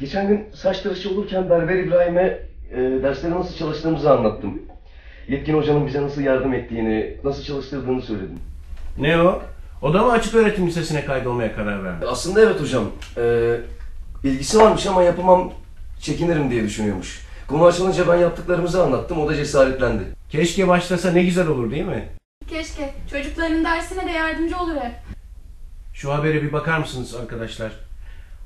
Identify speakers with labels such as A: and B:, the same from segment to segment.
A: Geçen gün saç tıraşı olurken Berber İbrahim'e e, derslere nasıl çalıştığımızı anlattım. Yetkin hocanın bize nasıl yardım ettiğini, nasıl çalıştırdığını söyledim.
B: Ne o? O da mı açık öğretim lisesine kaydolmaya karar verdi?
A: Aslında evet hocam. E, ilgisi varmış ama yapamam, çekinirim diye düşünüyormuş. Konu açılınca ben yaptıklarımızı anlattım, o da cesaretlendi.
B: Keşke başlasa ne güzel olur değil mi?
C: Keşke. Çocukların dersine de yardımcı olur hep.
B: Şu habere bir bakar mısınız arkadaşlar?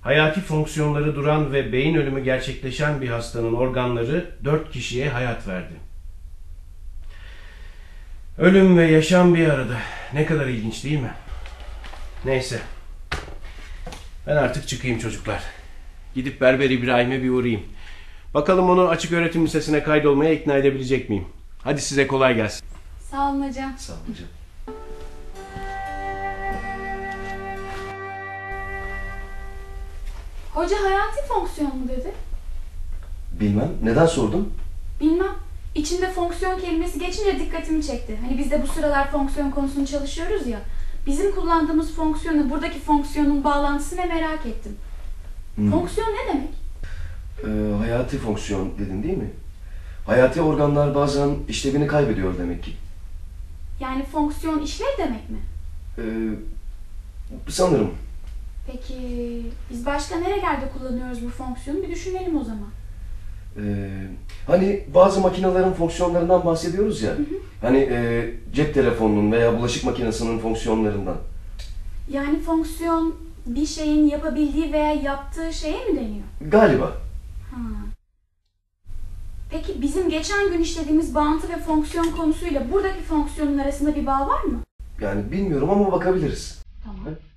B: Hayati fonksiyonları duran ve beyin ölümü gerçekleşen bir hastanın organları dört kişiye hayat verdi. Ölüm ve yaşam bir arada. Ne kadar ilginç değil mi? Neyse. Ben artık çıkayım çocuklar. Gidip Berber İbrahim'e bir uğrayayım. Bakalım onu açık öğretim lisesine kaydolmaya ikna edebilecek miyim? Hadi size kolay gelsin.
C: Sağ olun hocam.
A: Sağ olun hocam.
C: Hoca hayati fonksiyon mu dedi?
A: Bilmem, neden sordun?
C: Bilmem. İçinde fonksiyon kelimesi geçince dikkatimi çekti. Hani biz de bu sıralar fonksiyon konusunu çalışıyoruz ya. Bizim kullandığımız fonksiyonu buradaki fonksiyonun bağlantısını merak ettim.
A: Hmm.
C: Fonksiyon ne demek?
A: Ee, hayati fonksiyon dedin değil mi? Hayati organlar bazen işlevini kaybediyor demek ki.
C: Yani fonksiyon işlev demek mi?
A: Ee, sanırım.
C: Peki biz başka nerelerde kullanıyoruz bu fonksiyonu bir düşünelim o zaman.
A: Ee, hani bazı makinelerin fonksiyonlarından bahsediyoruz ya. Hani e, cep telefonunun veya bulaşık makinesinin fonksiyonlarından.
C: Yani fonksiyon bir şeyin yapabildiği veya yaptığı şeye mi deniyor?
A: Galiba.
C: Ha. Peki bizim geçen gün işlediğimiz bağıntı ve fonksiyon konusuyla buradaki fonksiyonun arasında bir bağ var mı?
A: Yani bilmiyorum ama bakabiliriz.
C: Tamam. Buldun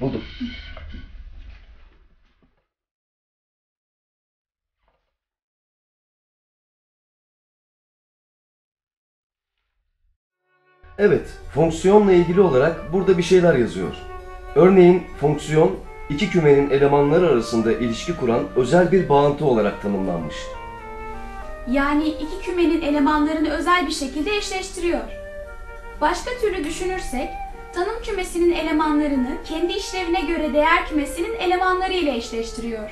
A: Buldum. Evet, fonksiyonla ilgili olarak burada bir şeyler yazıyor. Örneğin fonksiyon, iki kümenin elemanları arasında ilişki kuran özel bir bağıntı olarak tanımlanmış.
C: Yani iki kümenin elemanlarını özel bir şekilde eşleştiriyor. Başka türlü düşünürsek, tanım kümesinin elemanlarını kendi işlevine göre değer kümesinin elemanları ile eşleştiriyor.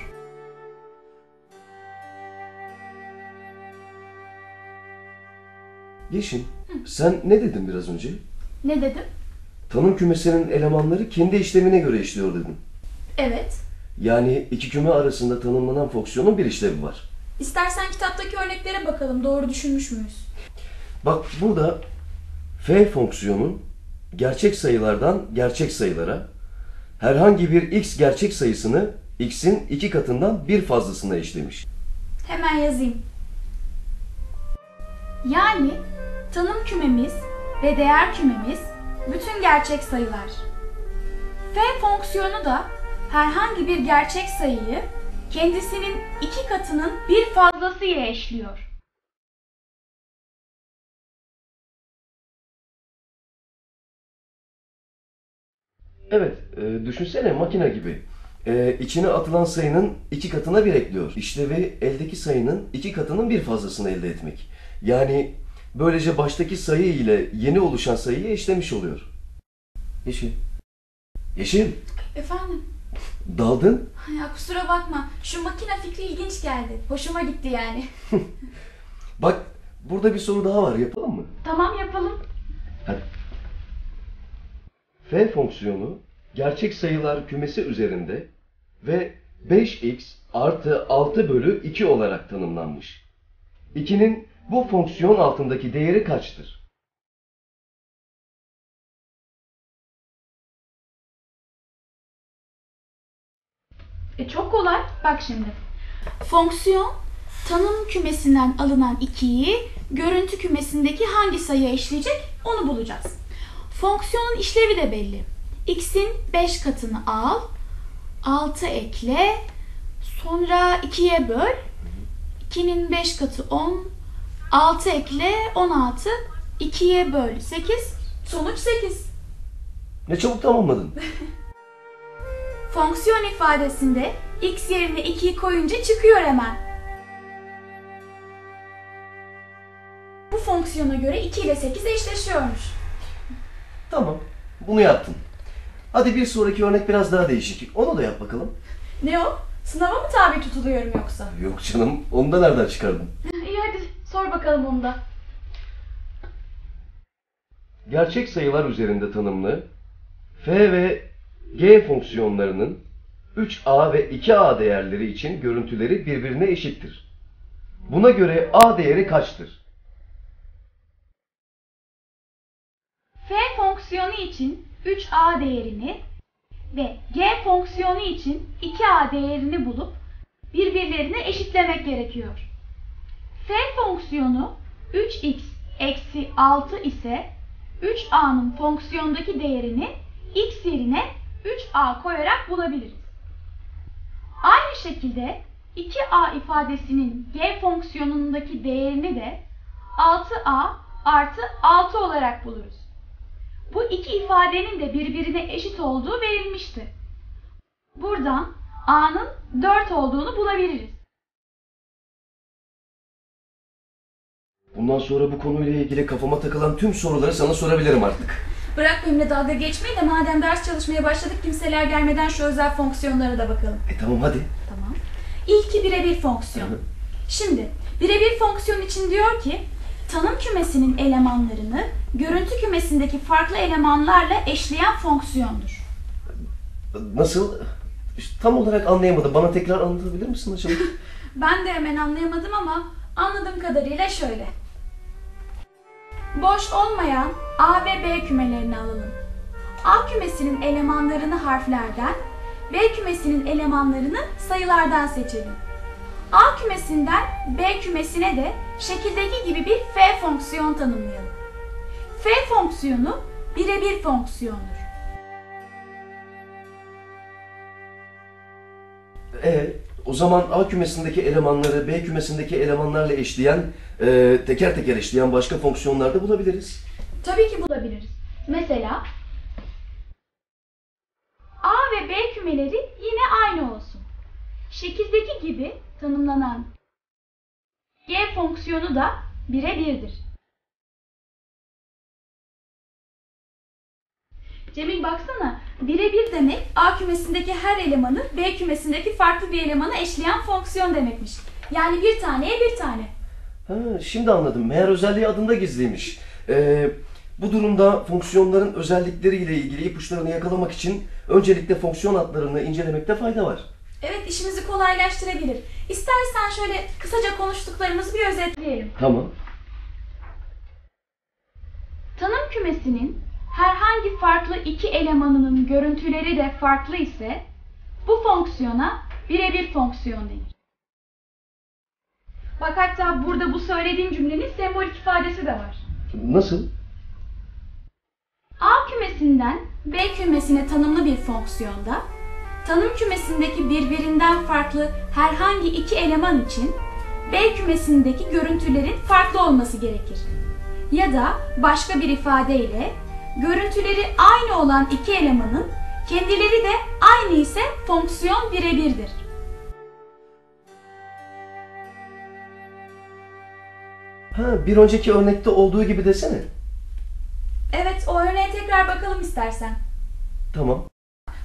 A: Yeşim, sen ne dedin biraz önce?
C: Ne dedim?
A: Tanım kümesinin elemanları kendi işlemine göre işliyor dedin.
C: Evet.
A: Yani iki küme arasında tanımlanan fonksiyonun bir işlevi var.
C: İstersen kitaptaki örneklere bakalım doğru düşünmüş müyüz?
A: Bak burada f fonksiyonun gerçek sayılardan gerçek sayılara herhangi bir x gerçek sayısını x'in iki katından bir fazlasına eşlemiş.
C: Hemen yazayım. Yani tanım kümemiz ve değer kümemiz bütün gerçek sayılar. F fonksiyonu da herhangi bir gerçek sayıyı kendisinin iki katının bir fazlası ile eşliyor.
A: Evet, e, düşünsene makine gibi. E, içine atılan sayının iki katına bir ekliyor. İşlevi eldeki sayının iki katının bir fazlasını elde etmek. Yani böylece baştaki sayı ile yeni oluşan sayıyı eşlemiş oluyor. Yeşil. Yeşil,
C: Efendim?
A: daldın.
C: Ya kusura bakma. Şu makine fikri ilginç geldi. Hoşuma gitti yani.
A: Bak burada bir soru daha var yapalım mı?
C: tamam yapalım.
A: Hadi. F fonksiyonu gerçek sayılar kümesi üzerinde ve 5x artı 6 bölü 2 olarak tanımlanmış. 2'nin bu fonksiyon altındaki değeri kaçtır?
C: E çok kolay. Bak şimdi. Fonksiyon tanım kümesinden alınan 2'yi görüntü kümesindeki hangi sayıya eşleyecek onu bulacağız. Fonksiyonun işlevi de belli. x'in 5 katını al, 6 ekle, sonra 2'ye böl. 2'nin 5 katı 10, 6 ekle, 16, 2'ye böl 8, sonuç 8.
A: Ne çabuk tamamladın.
D: Fonksiyon ifadesinde x yerine 2'yi koyunca çıkıyor hemen. Bu fonksiyona göre 2 ile 8 eşleşiyormuş.
A: Tamam. Bunu yaptın. Hadi bir sonraki örnek biraz daha değişik. Onu da yap bakalım.
D: Ne o? Sınava mı tabi tutuluyorum yoksa?
A: Yok canım. Onu da nereden çıkardın?
D: İyi hadi sor bakalım onu da.
A: Gerçek sayılar üzerinde tanımlı f ve g fonksiyonlarının 3a ve 2a değerleri için görüntüleri birbirine eşittir. Buna göre a değeri kaçtır?
D: İçin 3a değerini ve g fonksiyonu için 2a değerini bulup birbirlerine eşitlemek gerekiyor. f fonksiyonu 3x eksi 6 ise 3a'nın fonksiyondaki değerini x yerine 3a koyarak bulabiliriz. Aynı şekilde 2a ifadesinin g fonksiyonundaki değerini de 6a artı 6 olarak buluruz. Bu iki ifadenin de birbirine eşit olduğu verilmişti. Buradan a'nın 4 olduğunu bulabiliriz.
A: Bundan sonra bu konuyla ilgili kafama takılan tüm soruları sana sorabilirim artık.
C: Bırak benimle dalga geçmeyi de madem ders çalışmaya başladık kimseler gelmeden şu özel fonksiyonlara da bakalım.
A: E tamam hadi.
C: Tamam. İlki birebir fonksiyon. Şimdi birebir fonksiyon için diyor ki tanım kümesinin elemanlarını görüntü kümesindeki farklı elemanlarla eşleyen fonksiyondur.
A: Nasıl? Tam olarak anlayamadım. Bana tekrar anlatabilir misin acaba?
C: Ben de hemen anlayamadım ama anladığım kadarıyla şöyle. Boş olmayan A ve B kümelerini alalım. A kümesinin elemanlarını harflerden, B kümesinin elemanlarını sayılardan seçelim. A kümesinden B kümesine de şekildeki gibi bir F fonksiyon tanımlayalım. F fonksiyonu birebir fonksiyondur.
A: E o zaman A kümesindeki elemanları B kümesindeki elemanlarla eşleyen, e, teker teker eşleyen başka fonksiyonlar da bulabiliriz.
D: Tabii ki bulabiliriz. Mesela A ve B kümeleri yine aynı olsun. Şekildeki gibi tanımlanan G fonksiyonu da birebirdir. Cemil baksana,
C: Birebir demek A kümesindeki her elemanı B kümesindeki farklı bir elemana eşleyen fonksiyon demekmiş. Yani bir taneye bir tane.
A: Ha, şimdi anladım. Meğer özelliği adında gizliymiş. E, bu durumda fonksiyonların özellikleriyle ilgili ipuçlarını yakalamak için öncelikle fonksiyon adlarını incelemekte fayda var.
C: Evet işimizi kolaylaştırabilir. İstersen şöyle kısaca konuştuklarımızı bir özetleyelim.
A: Tamam.
D: tanım kümesinin herhangi farklı iki elemanının görüntüleri de farklı ise bu fonksiyona birebir fonksiyon denir. Bak hatta burada bu söylediğim cümlenin sembolik ifadesi de var.
A: Nasıl?
D: A kümesinden
C: B kümesine tanımlı bir fonksiyonda tanım kümesindeki birbirinden farklı herhangi iki eleman için B kümesindeki görüntülerin farklı olması gerekir. Ya da başka bir ifadeyle görüntüleri aynı olan iki elemanın kendileri de aynı ise fonksiyon birebirdir.
A: Ha, bir önceki örnekte olduğu gibi desene.
C: Evet o örneğe tekrar bakalım istersen.
A: Tamam.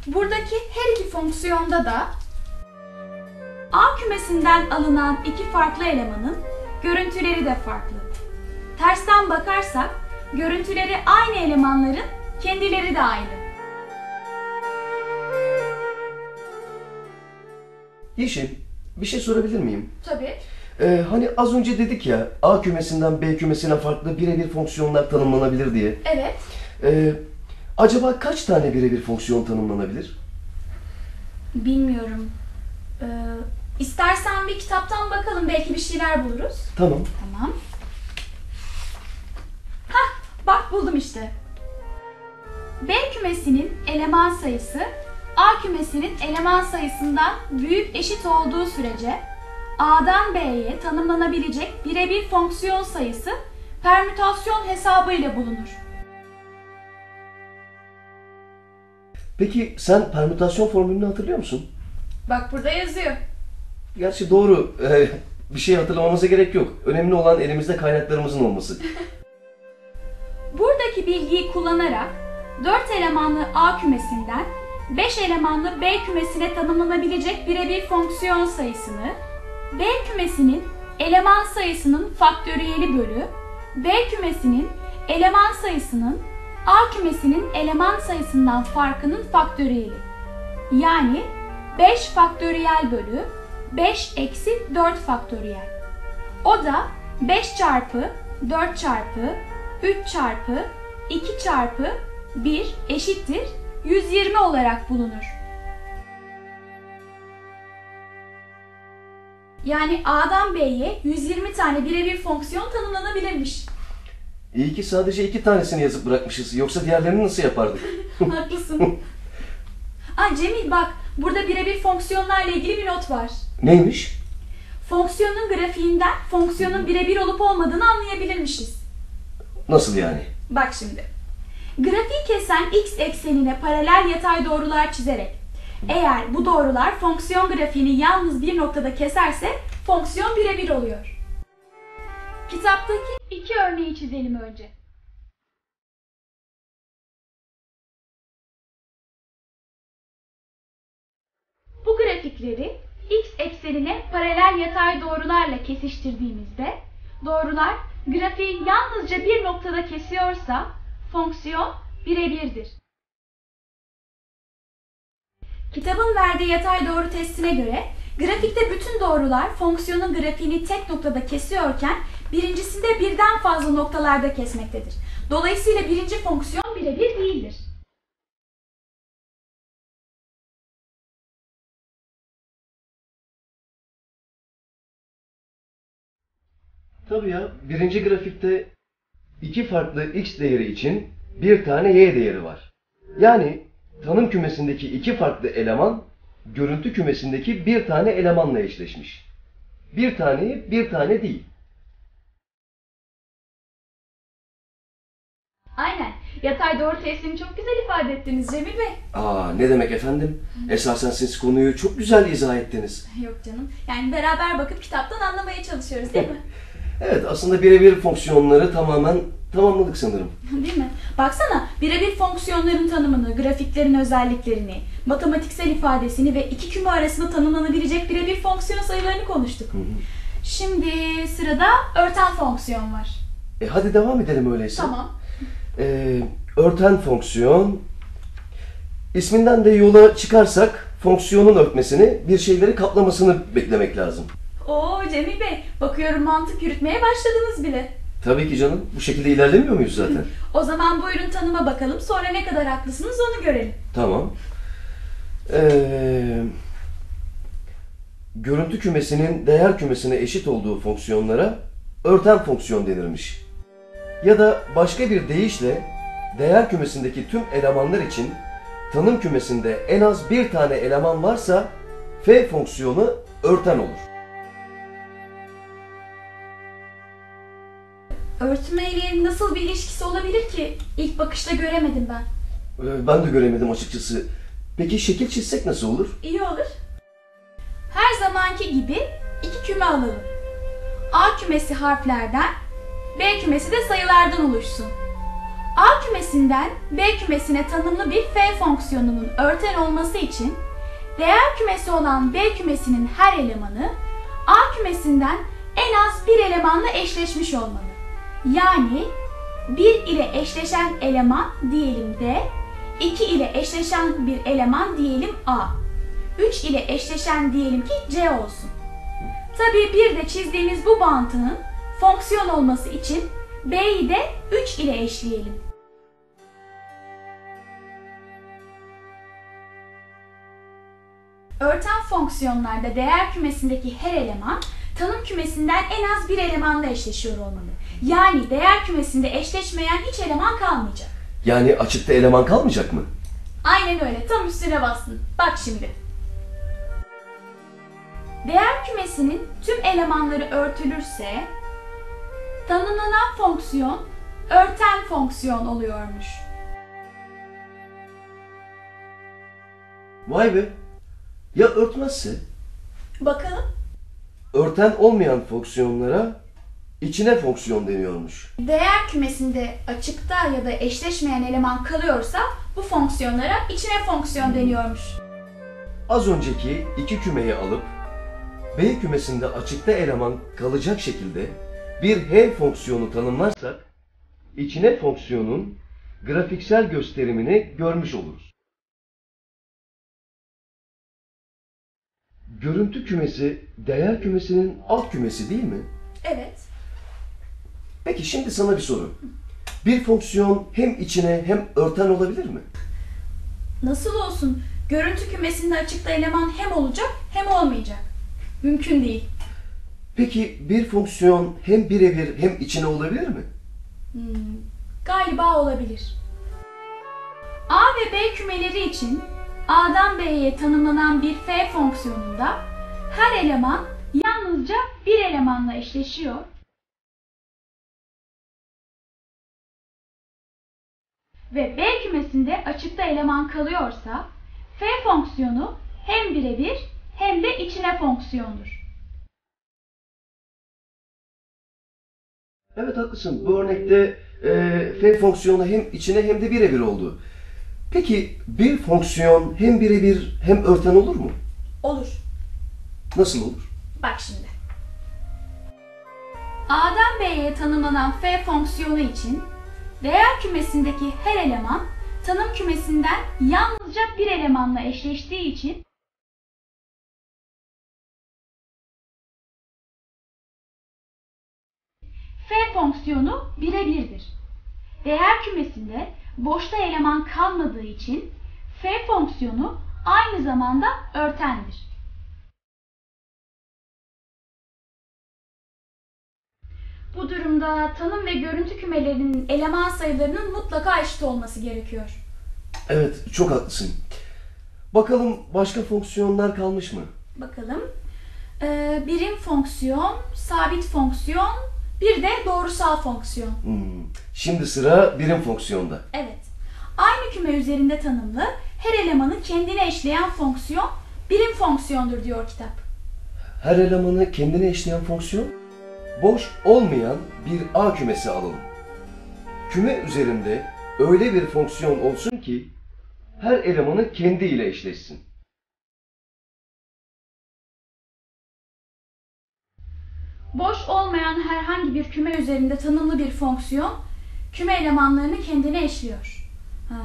C: Buradaki her iki fonksiyonda da A kümesinden alınan iki farklı elemanın görüntüleri de farklı. Tersten bakarsak görüntüleri aynı elemanların kendileri de aynı.
A: Yeşil, bir şey sorabilir miyim?
C: Tabii.
A: Ee, hani az önce dedik ya A kümesinden B kümesine farklı birebir fonksiyonlar tanımlanabilir diye.
C: Evet.
A: Ee, acaba kaç tane birebir fonksiyon tanımlanabilir?
C: Bilmiyorum. Ee, istersen bir kitaptan bakalım belki bir şeyler buluruz.
A: Tamam.
C: Tamam. Hah, bak buldum işte. B kümesinin eleman sayısı A kümesinin eleman sayısından büyük eşit olduğu sürece A'dan B'ye tanımlanabilecek birebir fonksiyon sayısı permütasyon hesabı ile bulunur.
A: Peki sen permütasyon formülünü hatırlıyor musun?
C: Bak burada yazıyor.
A: Gerçi doğru. e, bir şey hatırlamamıza gerek yok. Önemli olan elimizde kaynaklarımızın olması.
C: Buradaki bilgiyi kullanarak 4 elemanlı A kümesinden 5 elemanlı B kümesine tanımlanabilecek birebir fonksiyon sayısını B kümesinin eleman sayısının faktöriyeli bölü B kümesinin eleman sayısının A kümesinin eleman sayısından farkının faktöriyeli. Yani 5 faktöriyel bölü 5 eksi 4 faktöriyel. O da 5 çarpı 4 çarpı 3 çarpı 2 çarpı 1 eşittir 120 olarak bulunur. Yani A'dan B'ye 120 tane birebir fonksiyon tanımlanabilirmiş.
A: İyi ki sadece iki tanesini yazıp bırakmışız. Yoksa diğerlerini nasıl yapardık?
C: Haklısın. Aa Cemil bak burada birebir fonksiyonlarla ilgili bir not var.
A: Neymiş?
C: Fonksiyonun grafiğinden fonksiyonun birebir olup olmadığını anlayabilirmişiz.
A: Nasıl yani?
C: Bak şimdi. Grafiği kesen x eksenine paralel yatay doğrular çizerek eğer bu doğrular fonksiyon grafiğini yalnız bir noktada keserse fonksiyon birebir oluyor. Kitaptaki iki örneği çizelim önce. Bu grafikleri x eksenine paralel yatay doğrularla kesiştirdiğimizde doğrular grafiği yalnızca bir noktada kesiyorsa fonksiyon birebirdir. Kitabın verdiği yatay doğru testine göre grafikte bütün doğrular fonksiyonun grafiğini tek noktada kesiyorken birincisinde birden fazla noktalarda kesmektedir. Dolayısıyla birinci fonksiyon birebir değildir.
A: Tabii ya. Birinci grafikte iki farklı x değeri için bir tane y değeri var. Yani tanım kümesindeki iki farklı eleman görüntü kümesindeki bir tane elemanla eşleşmiş. Bir taneyi bir tane değil.
C: Aynen. Yatay doğru testini çok güzel ifade ettiniz Cemil Bey.
A: Aa ne demek efendim? Esasen siz konuyu çok güzel izah ettiniz.
C: Yok canım. Yani beraber bakıp kitaptan anlamaya çalışıyoruz değil mi?
A: Evet aslında birebir fonksiyonları tamamen tamamladık sanırım.
C: Değil mi? Baksana birebir fonksiyonların tanımını, grafiklerin özelliklerini, matematiksel ifadesini ve iki küme arasında tanımlanabilecek birebir fonksiyon sayılarını konuştuk. Şimdi sırada örten fonksiyon var.
A: E hadi devam edelim öyleyse.
C: Tamam.
A: Ee, örten fonksiyon. İsminden de yola çıkarsak fonksiyonun örtmesini, bir şeyleri kaplamasını beklemek lazım.
C: Oo Cemil Bey, bakıyorum mantık yürütmeye başladınız bile.
A: Tabii ki canım. Bu şekilde ilerlemiyor muyuz zaten?
C: O zaman buyurun tanıma bakalım, sonra ne kadar haklısınız onu görelim.
A: tamam. Ee, görüntü kümesinin değer kümesine eşit olduğu fonksiyonlara örten fonksiyon denirmiş. Ya da başka bir deyişle değer kümesindeki tüm elemanlar için tanım kümesinde en az bir tane eleman varsa f fonksiyonu örten olur.
C: Örtmeyle nasıl bir ilişkisi olabilir ki? İlk bakışta göremedim ben.
A: Ee, Ben de göremedim açıkçası. Peki şekil çizsek nasıl olur?
C: İyi olur. Her zamanki gibi iki küme alalım. A kümesi harflerden, B kümesi de sayılardan oluşsun. A kümesinden B kümesine tanımlı bir f fonksiyonunun örten olması için değer kümesi olan B kümesinin her elemanı A kümesinden en az bir elemanla eşleşmiş olmalı. Yani 1 ile eşleşen eleman diyelim D, 2 ile eşleşen bir eleman diyelim A. 3 ile eşleşen diyelim ki C olsun. Tabii bir de çizdiğimiz bu bağıntının fonksiyon olması için B'yi de 3 ile eşleyelim. Örten fonksiyonlarda değer kümesindeki her eleman tanım kümesinden en az bir elemanla eşleşiyor olmalı. Yani değer kümesinde eşleşmeyen hiç eleman kalmayacak.
A: Yani açıkta eleman kalmayacak mı?
C: Aynen öyle. Tam üstüne bastın. Bak şimdi. Değer kümesinin tüm elemanları örtülürse tanımlanan fonksiyon örten fonksiyon oluyormuş.
A: Vay be. Ya örtmezse?
E: Bakalım.
A: Örten olmayan fonksiyonlara içine fonksiyon deniyormuş.
C: Değer kümesinde açıkta ya da eşleşmeyen eleman kalıyorsa bu fonksiyonlara içine fonksiyon deniyormuş.
A: Az önceki iki kümeyi alıp B kümesinde açıkta eleman kalacak şekilde bir H fonksiyonu tanımlarsak içine fonksiyonun grafiksel gösterimini görmüş oluruz. Görüntü kümesi değer kümesinin alt kümesi değil mi?
C: Evet.
A: Peki şimdi sana bir soru. Bir fonksiyon hem içine hem örten olabilir mi?
C: Nasıl olsun? Görüntü kümesinde açıkta eleman hem olacak hem olmayacak. Mümkün değil.
A: Peki bir fonksiyon hem birebir hem içine olabilir mi?
C: Hmm, galiba olabilir. A ve B kümeleri için A'dan B'ye tanımlanan bir f fonksiyonunda her eleman yalnızca bir elemanla eşleşiyor. Ve B kümesinde açıkta eleman kalıyorsa f fonksiyonu hem birebir hem de içine fonksiyondur.
A: Evet haklısın. Bu örnekte e, f fonksiyonu hem içine hem de birebir oldu. Peki bir fonksiyon hem birebir hem örten olur mu?
C: Olur.
A: Nasıl olur?
C: Bak şimdi. A'dan B'ye tanımlanan f fonksiyonu için değer kümesindeki her eleman tanım kümesinden yalnızca bir elemanla eşleştiği için f fonksiyonu birebirdir. Değer kümesinde boşta eleman kalmadığı için f fonksiyonu aynı zamanda örtendir. Bu durumda tanım ve görüntü kümelerinin eleman sayılarının mutlaka eşit olması gerekiyor.
A: Evet çok haklısın. Bakalım başka fonksiyonlar kalmış mı?
C: Bakalım. Ee, birim fonksiyon, sabit fonksiyon, bir de doğrusal fonksiyon.
A: Hmm, Şimdi sıra birim fonksiyonda.
C: Evet. Aynı küme üzerinde tanımlı, her elemanı kendine eşleyen fonksiyon birim fonksiyondur diyor kitap.
A: Her elemanı kendine eşleyen fonksiyon boş olmayan bir A kümesi alalım. Küme üzerinde öyle bir fonksiyon olsun ki her elemanı kendiyle eşleşsin.
C: Boş olmayan herhangi bir küme üzerinde tanımlı bir fonksiyon küme elemanlarını kendine eşliyor. Ha.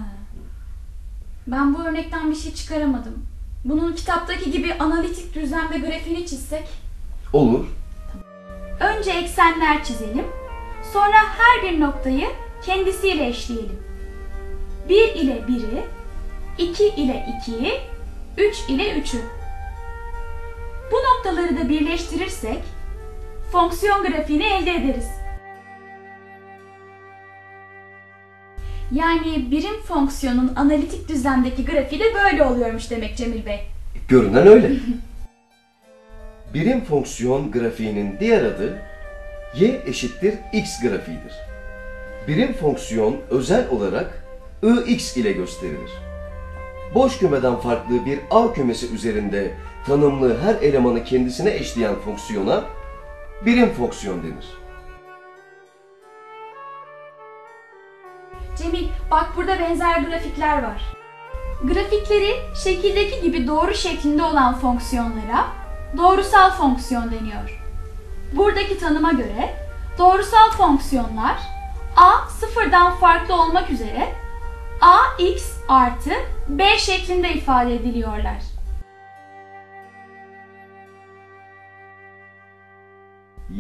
C: Ben bu örnekten bir şey çıkaramadım. Bunun kitaptaki gibi analitik düzlemde grafiğini çizsek.
A: Olur.
C: Önce eksenler çizelim. Sonra her bir noktayı kendisiyle eşleyelim. 1 ile 1'i, 2 ile 2'yi, 3 ile 3'ü. Bu noktaları da birleştirirsek fonksiyon grafiğini elde ederiz. Yani birim fonksiyonun analitik düzlemdeki grafiği de böyle oluyormuş demek Cemil Bey.
A: Görünen öyle. Birim fonksiyon grafiğinin diğer adı y eşittir x grafiğidir. Birim fonksiyon özel olarak ix ile gösterilir. Boş kümeden farklı bir A kümesi üzerinde tanımlı her elemanı kendisine eşleyen fonksiyona birim fonksiyon denir.
C: Cemil, bak burada benzer grafikler var. Grafikleri şekildeki gibi doğru şeklinde olan fonksiyonlara doğrusal fonksiyon deniyor. Buradaki tanıma göre doğrusal fonksiyonlar a sıfırdan farklı olmak üzere ax artı b şeklinde ifade ediliyorlar.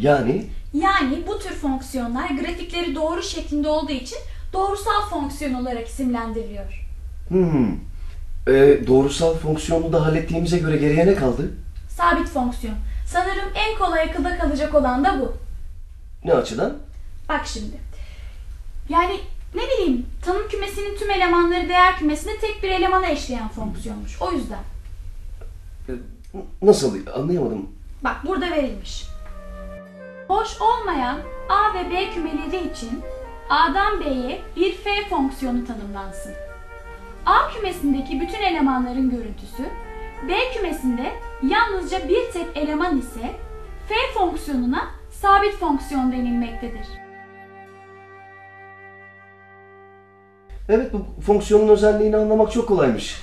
A: Yani
C: Yani bu tür fonksiyonlar grafikleri doğru şeklinde olduğu için doğrusal fonksiyon olarak isimlendiriliyor.
A: hmm, e, doğrusal fonksiyonu da hallettiğimize göre geriye ne kaldı?
C: Sabit fonksiyon. Sanırım en kolay akılda kalacak olan da bu.
A: Ne açıdan?
C: Bak şimdi. Yani ne bileyim tanım kümesinin tüm elemanları değer kümesine tek bir elemana eşleyen fonksiyonmuş. O yüzden.
A: E, Nasıl? Anlayamadım.
C: Bak burada verilmiş. Boş olmayan A ve B kümeleri için A'dan B'ye bir f fonksiyonu tanımlansın. A kümesindeki bütün elemanların görüntüsü, B kümesinde yalnızca bir tek eleman ise F fonksiyonuna sabit fonksiyon denilmektedir.
A: Evet bu fonksiyonun özelliğini anlamak çok kolaymış.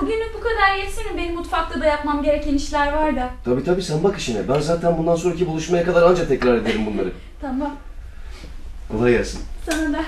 C: Bugünlük bu kadar yetsin mi? Benim mutfakta da yapmam gereken işler var da.
A: Tabii tabii sen bak işine. Ben zaten bundan sonraki buluşmaya kadar anca tekrar ederim bunları.
C: Tamam.
A: Kolay gelsin.
C: Sana da.